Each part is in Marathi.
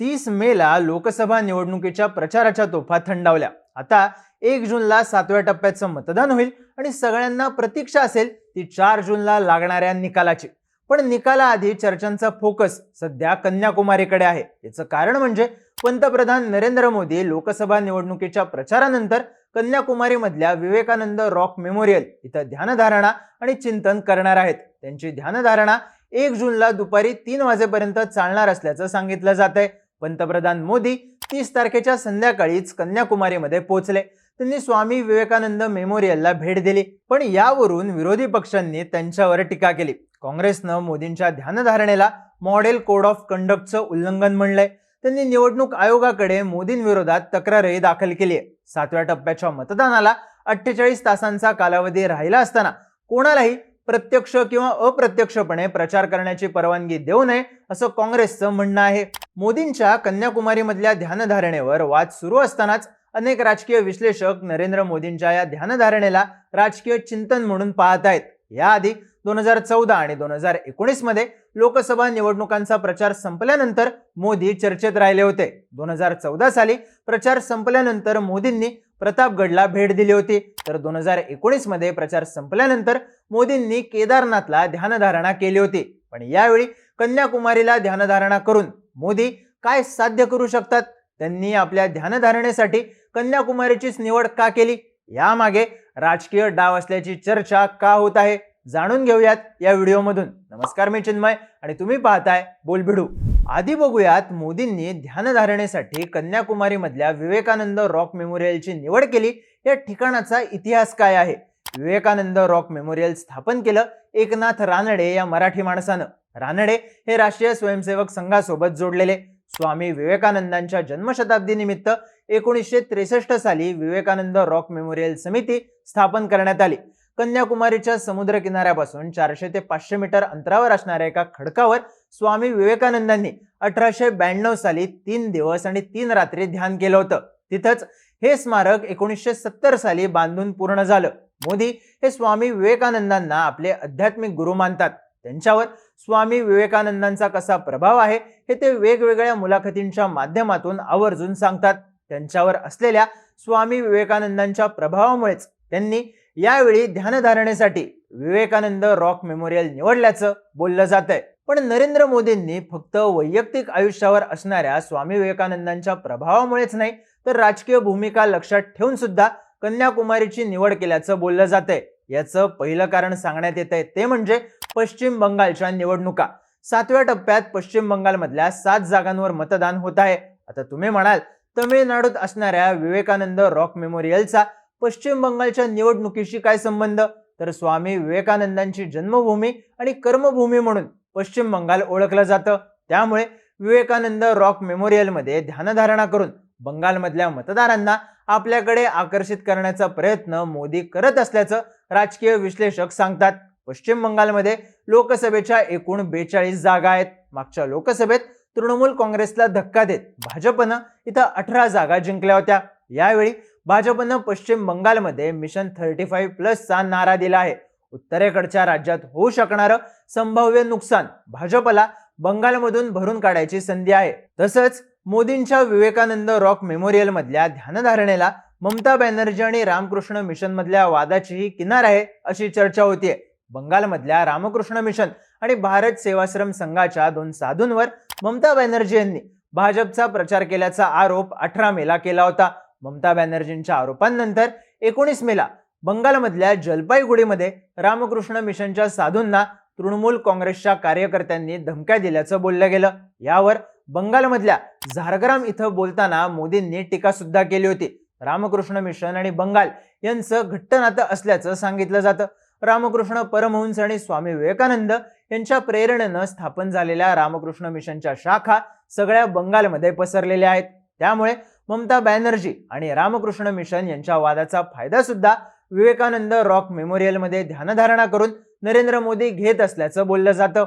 तीस मेला लोकसभा निवडणुकीच्या प्रचाराच्या तोफा थंडावल्या. आता एक जूनला सातव्या टप्प्याचं मतदान होईल आणि सगळ्यांना प्रतीक्षा असेल ती चार जूनला लागणाऱ्या निकालाची. पण निकालाआधी चर्चांचा फोकस सध्या कन्याकुमारीकडे आहे. याचं कारण म्हणजे पंतप्रधान नरेंद्र मोदी लोकसभा निवडणुकीच्या प्रचारानंतर कन्याकुमारीमधल्या विवेकानंद रॉक मेमोरियल इथं ध्यानधारणा आणि चिंतन करणार आहेत. त्यांची ध्यानधारणा एक जूनला दुपारी तीन वाजेपर्यंत चालणार असल्याचं सांगितलं जात आहे पंतप्रधान मोदी तीस तारखेच्या संध्याकाळीच कन्याकुमारीमध्ये पोहोचले. त्यांनी स्वामी विवेकानंद मेमोरियलला भेट दिली पण यावरून विरोधी पक्षांनी त्यांच्यावर टीका केली. काँग्रेसनं मोदींच्या ध्यानधारणेला मॉडेल कोड ऑफ कंडक्टचं उल्लंघन म्हणलंय. त्यांनी निवडणूक आयोगाकडे मोदींविरोधात तक्रारही दाखल केली आहे सातव्या टप्प्याच्या मतदानाला अठ्ठेचाळीस तासांचा कालावधी राहिला असताना कोणालाही प्रत्यक्ष किंवा अप्रत्यक्षपणे प्रचार करण्याची परवानगी देऊ नये असं काँग्रेसचं म्हणणं आहे. मोदींच्या कन्याकुमारीमधल्या ध्यानधारणेवर वाद सुरू असतानाच अनेक राजकीय विश्लेषक नरेंद्र मोदींच्या या ध्यानधारणेला राजकीय चिंतन म्हणून पाहत आहेत. याआधी दोन हजार चौदा आणि दोन हजार एकोणीसमध्ये लोकसभा निवडणुकांचा प्रचार संपल्यानंतर मोदी चर्चेत राहिले होते. दोन हजार चौदा साली प्रचार संपल्यानंतर मोदींनी प्रतापगडला भेट दिली होती. तर दोन हजार एकोणीसमध्ये प्रचार संपल्यानंतर मोदींनी केदारनाथला ध्यानधारणा केली होती. पण यावेळी कन्याकुमारीला ध्यानधारणा करून मोदी काय साध्य करू शकतात? त्यांनी आपल्या ध्यानधारणेसाठी कन्याकुमारीचीच निवड का केली? यामागे राजकीय डाव असल्याची चर्चा का होत आहे? जाणून घेऊयात या व्हिडिओमधून. नमस्कार मी चिन्मय आणि तुम्ही पाहताय बोलभिडू आधी बघूयात मोदींनी ध्यानधारणेसाठी कन्याकुमारीमधल्या विवेकानंद रॉक मेमोरियलची निवड केली. या ठिकाणाचा इतिहास काय आहे? विवेकानंद रॉक मेमोरियल स्थापन केलं. एकनाथ रानडे या मराठी माणसानं. रानडे हे राष्ट्रीय स्वयंसेवक संघासोबत जोडलेले. स्वामी विवेकानंदांच्या जन्मशताब्दी निमित्त एकोणीसशे त्रेसष्ट साली विवेकानंद रॉक मेमोरियल समिती स्थापन करण्यात आली. कन्याकुमारीच्या समुद्र किनाऱ्यापासून चारशे ते पाचशे मीटर अंतरावर असणाऱ्या एका खडकावर स्वामी विवेकानंदांनी अठराशे ब्याण्णव साली तीन दिवस आणि तीन रात्री ध्यान केलं होतं. तिथंच हे स्मारक एकोणीसशे सत्तर साली बांधून पूर्ण झालं. मोदी हे स्वामी विवेकानंदांना आपले आध्यात्मिक गुरु मानतात. त्यांच्यावर स्वामी विवेकानंदांचा कसा प्रभाव आहे हे ते वेगवेगळ्या मुलाखतींच्या माध्यमातून आवर्जून सांगतात. त्यांच्यावर असलेल्या स्वामी विवेकानंदांच्या प्रभावामुळेच त्यांनी यावेळी ध्यानधारणेसाठी विवेकानंद रॉक मेमोरियल निवडल्याचं बोललं जात आहे पण नरेंद्र मोदींनी फक्त वैयक्तिक आयुष्यावर असणाऱ्या स्वामी विवेकानंदांच्या प्रभावामुळेच नाही तर राजकीय भूमिका लक्षात ठेवून सुद्धा कन्याकुमारीची निवड केल्याचं बोललं जात आहे याचं पहिलं कारण सांगण्यात येत आहे ते म्हणजे पश्चिम बंगालच्या निवडणुका. सातव्या टप्प्यात पश्चिम बंगालमधल्या सात जागांवर मतदान होत आहे. आता तुम्ही म्हणाल तमिळनाडूत असणाऱ्या विवेकानंद रॉक मेमोरियलचा पश्चिम बंगालच्या निवडणुकीशी काय संबंध? तर स्वामी विवेकानंदांची जन्मभूमी आणि कर्मभूमी म्हणून पश्चिम बंगाल ओळखलं जातं. त्यामुळे विवेकानंद रॉक मेमोरियलमध्ये ध्यानधारणा करून बंगालमधल्या मतदारांना आपल्याकडे आकर्षित करण्याचा प्रयत्न मोदी करत असल्याचं राजकीय विश्लेषक सांगतात. पश्चिम बंगालमध्ये लोकसभेच्या एकूण बेचाळीस जागा आहेत. मागच्या लोकसभेत तृणमूल काँग्रेसला धक्का देत भाजपनं इथं अठरा जागा जिंकल्या होत्या. यावेळी भाजपनं पश्चिम बंगालमध्ये मिशन थर्टी फाईव्ह प्लसचा नारा दिला आहे. उत्तरेकडच्या राज्यात होऊ शकणारं संभाव्य नुकसान भाजपला बंगालमधून भरून काढायची संधी आहे. तसंच मोदींच्या विवेकानंद रॉक मेमोरियलमधल्या ध्यानधारणेला ममता बॅनर्जी आणि रामकृष्ण मिशनमधल्या वादाचीही किनार आहे अशी चर्चा होतीये. बंगालमधल्या रामकृष्ण मिशन आणि भारत सेवाश्रम संघाच्या दोन साधूंवर ममता बॅनर्जी यांनी भाजपचा प्रचार केल्याचा आरोप अठरा मेला केला होता. ममता बॅनर्जींच्या आरोपांनंतर एकोणीस मेला बंगालमधल्या जलपाईगुडीमध्ये रामकृष्ण मिशनच्या साधूंना तृणमूल काँग्रेसच्या कार्यकर्त्यांनी धमक्या दिल्याचं बोललं गेलं. यावर बंगालमधल्या झारग्राम इथं बोलताना मोदींनी टीका सुद्धा केली होती. रामकृष्ण मिशन आणि बंगाल यांचं घट्ट नातं असल्याचं सांगितलं जातं. रामकृष्ण परमहंस आणि स्वामी विवेकानंद यांच्या प्रेरणेनं स्थापन झालेल्या रामकृष्ण मिशनच्या शाखा सगळ्या बंगालमध्ये पसरलेल्या आहेत. त्यामुळे ममता बॅनर्जी आणि रामकृष्ण मिशन यांच्या वादाचा फायदा सुद्धा विवेकानंद रॉक मेमोरियलमध्ये ध्यानधारणा करून नरेंद्र मोदी घेत असल्याचं बोललं जातं.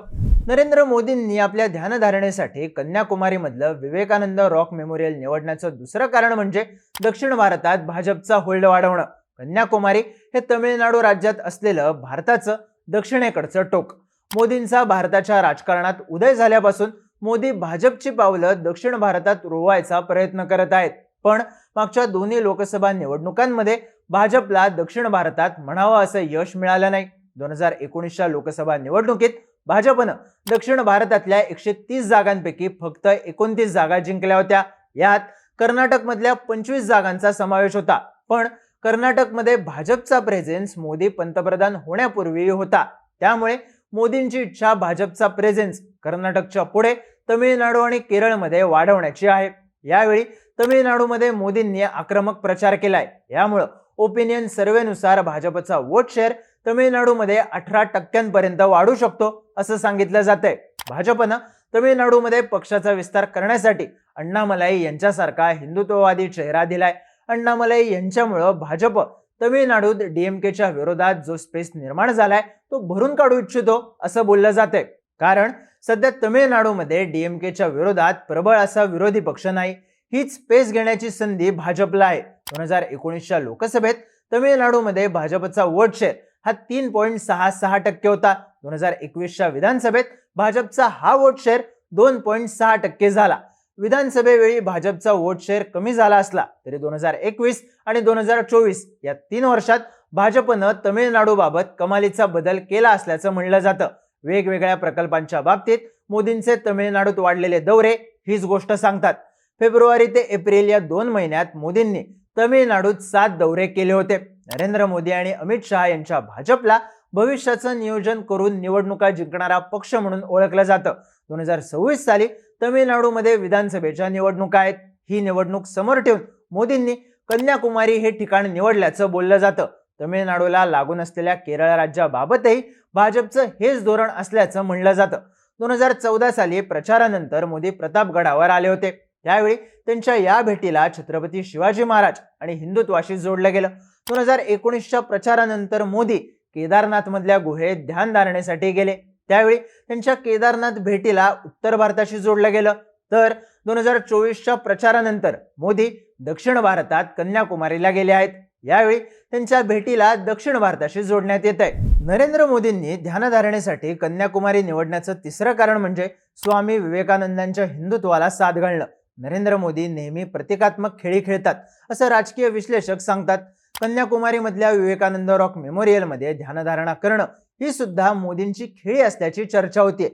नरेंद्र मोदींनी आपल्या ध्यानधारणेसाठी कन्याकुमारीमधलं विवेकानंद रॉक मेमोरियल निवडण्याचं दुसरं कारण म्हणजे दक्षिण भारतात भाजपचा होल्ड वाढवणं कन्याकुमारी हे तमिळनाडू राज्यात असलेलं भारताचं दक्षिणेकडचं टोक. मोदींचा भारताच्या राजकारणात उदय झाल्यापासून मोदी भाजपची पावलं दक्षिण भारतात रोवायचा प्रयत्न करत आहेत. पण मागच्या दोन्ही लोकसभा निवडणुकांमध्ये भाजपला दक्षिण भारतात म्हणावं असं यश मिळालं नाही. दोन हजार एकोणीसच्या लोकसभा निवडणुकीत भाजपनं दक्षिण भारतातल्या एकशे तीस जागांपैकी फक्त एकोणतीस जागा जिंकल्या होत्या. यात कर्नाटकमधल्या पंचवीस जागांचा समावेश होता. पण कर्नाटकमध्ये भाजपचा प्रेझेन्स मोदी पंतप्रधान होण्यापूर्वी होता. त्यामुळे मोदींची इच्छा भाजपचा प्रेझेन्स कर्नाटकच्या पुढे तमिळनाडू आणि केरळमध्ये वाढवण्याची आहे. यावेळी तमिळनाडूमध्ये मोदींनी आक्रमक प्रचार केलाय. यामुळं ओपिनियन सर्वेनुसार भाजपचा वोट शेअर तमिळनाडूमध्ये अठरा टक्क्यांपर्यंत वाढू शकतो असं सांगितलं जातंय. भाजपनं तमिळनाडूमध्ये पक्षाचा विस्तार करण्यासाठी अण्णामलाई यांच्यासारखा हिंदुत्ववादी चेहरा दिलाय. अण्णामलाई यांच्यामुळं भाजप तमिळनाडूत डीएमकेच्या विरोधात जो स्पेस निर्माण झालाय तो भरून काढू इच्छितो असं बोललं जातंय. कारण सध्या तमिळनाडूमध्ये डीएमकेच्या विरोधात प्रबळ असा विरोधी पक्ष नाही. हीच स्पेस घेण्याची संधी भाजपला आहे. दोन हजार एकोणीसच्या लोकसभेत तमिळनाडूमध्ये भाजपचा वोट शेअर हा तीन पॉईंट सहा सहा टक्के होता. दोन हजार एकवीसच्या विधानसभेत भाजपचा हा वोट शेअर दोन पॉईंट सहा टक्के झाला. विधानसभेवेळी भाजपचा वोट शेअर कमी झाला असला तरी दोन हजार एकवीस आणि दोन हजार चोवीस या तीन वर्षात भाजपनं तमिळनाडूबाबत कमालीचा बदल केला असल्याचं म्हणलं जातं. वेगवेगळ्या प्रकल्पांच्या बाबतीत मोदींचे तमिळनाडूत वाढलेले दौरे हीच गोष्ट सांगतात. फेब्रुवारी ते एप्रिल या दोन महिन्यात मोदींनी तमिळनाडूत सात दौरे केले होते. नरेंद्र मोदी आणि अमित शहा यांच्या भाजपला भविष्याचं नियोजन करून निवडणुका जिंकणारा पक्ष म्हणून ओळखलं जातं. दोन हजार सव्वीस साली तमिळनाडूमध्ये विधानसभेच्या निवडणुका आहेत. ही निवडणूक समोर ठेवून मोदींनी कन्याकुमारी हे ठिकाण निवडल्याचं बोललं जातं. तमिळनाडूला लागून असलेल्या केरळ राज्याबाबतही भाजपचं हेच धोरण असल्याचं म्हणलं जातं. दोन हजार चौदा साली प्रचारानंतर मोदी प्रतापगडावर आले होते. त्यावेळी त्यांच्या या भेटीला छत्रपती शिवाजी महाराज आणि हिंदुत्वाशी जोडलं गेलं. दोन हजार एकोणीसच्या प्रचारानंतर मोदी केदारनाथमधल्या गुहेत ध्यान गेले. त्यावेळी त्यांच्या केदारनाथ भेटीला उत्तर भारताशी जोडलं गेलं. तर दोन हजार चोवीसच्या प्रचारानंतर मोदी दक्षिण भारतात कन्याकुमारीला गेले आहेत. यावेळी त्यांच्या भेटीला दक्षिण भारताशी जोडण्यात येत आहे. नरेंद्र मोदींनी ध्यानधारणेसाठी कन्याकुमारी निवडण्याचं तिसरं कारण म्हणजे स्वामी विवेकानंदांच्या हिंदुत्वाला साथ घालणं. नरेंद्र मोदी नेहमी प्रतिकात्मक खेळी खेळतात असं राजकीय विश्लेषक सांगतात. कन्याकुमारीमधल्या विवेकानंद रॉक मेमोरियलमध्ये ध्यानधारणा करणं ही सुद्धा मोदींची खेळी असल्याची चर्चा होतीये.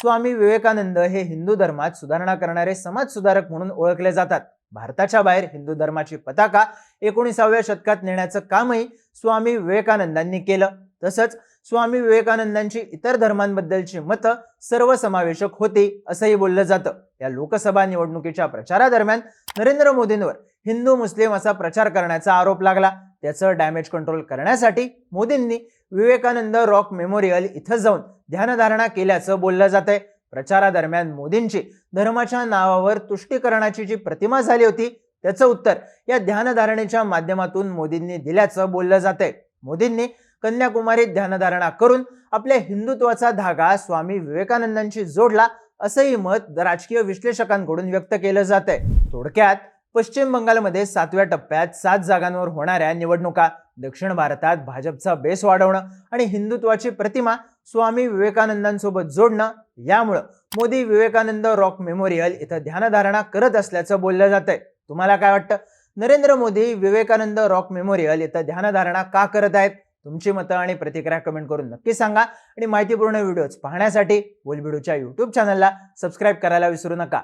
स्वामी विवेकानंद हे हिंदू धर्मात सुधारणा करणारे समाजसुधारक म्हणून ओळखले जातात. भारताच्या बाहेर हिंदू धर्माची पताका एकोणीसाव्या शतकात नेण्याचं कामही स्वामी विवेकानंदांनी केलं. तसंच स्वामी विवेकानंदांची इतर धर्मांबद्दलची मतं सर्वसमावेशक होती असंही बोललं जातं. या लोकसभा निवडणुकीच्या प्रचारादरम्यान नरेंद्र मोदींवर हिंदू मुस्लिम असा प्रचार करण्याचा आरोप लागला. त्याचं डॅमेज कंट्रोल करण्यासाठी मोदींनी विवेकानंद रॉक मेमोरियल इथं जाऊन ध्यानधारणा केल्याचं बोललं जातंय. प्रचारादरम्यान मोदींची धर्माच्या नावावर तुष्टीकरणाची जी प्रतिमा झाली होती त्याचं उत्तर या ध्यानधारणेच्या माध्यमातून मोदींनी दिल्याचं बोललं जातंय. मोदींनी कन्याकुमारीत ध्यानधारणा करून आपल्या हिंदुत्वाचा धागा स्वामी विवेकानंदांशी जोडला असंही मत राजकीय विश्लेषकांकडून व्यक्त केलं जात आहे थोडक्यात पश्चिम बंगालमध्ये सातव्या टप्प्यात सात जागांवर होणाऱ्या निवडणुका दक्षिण भारतात भाजपचा बेस वाढवणं आणि हिंदुत्वाची प्रतिमा स्वामी विवेकानंदांसोबत जोडणं यामुळं मोदी विवेकानंद रॉक मेमोरियल इथं ध्यानधारणा करत असल्याचं बोललं जातंय. तुम्हाला काय वाटतं? नरेंद्र मोदी विवेकानंद रॉक मेमोरियल इथं ध्यानधारणा का करत आहेत? तुमची मतं आणि प्रतिक्रिया कमेंट करून नक्की सांगा. आणि माहितीपूर्ण व्हिडिओज पाहण्यासाठी बोलबिडूच्या यूट्यूब चॅनलला सबस्क्राईब करायला विसरू नका.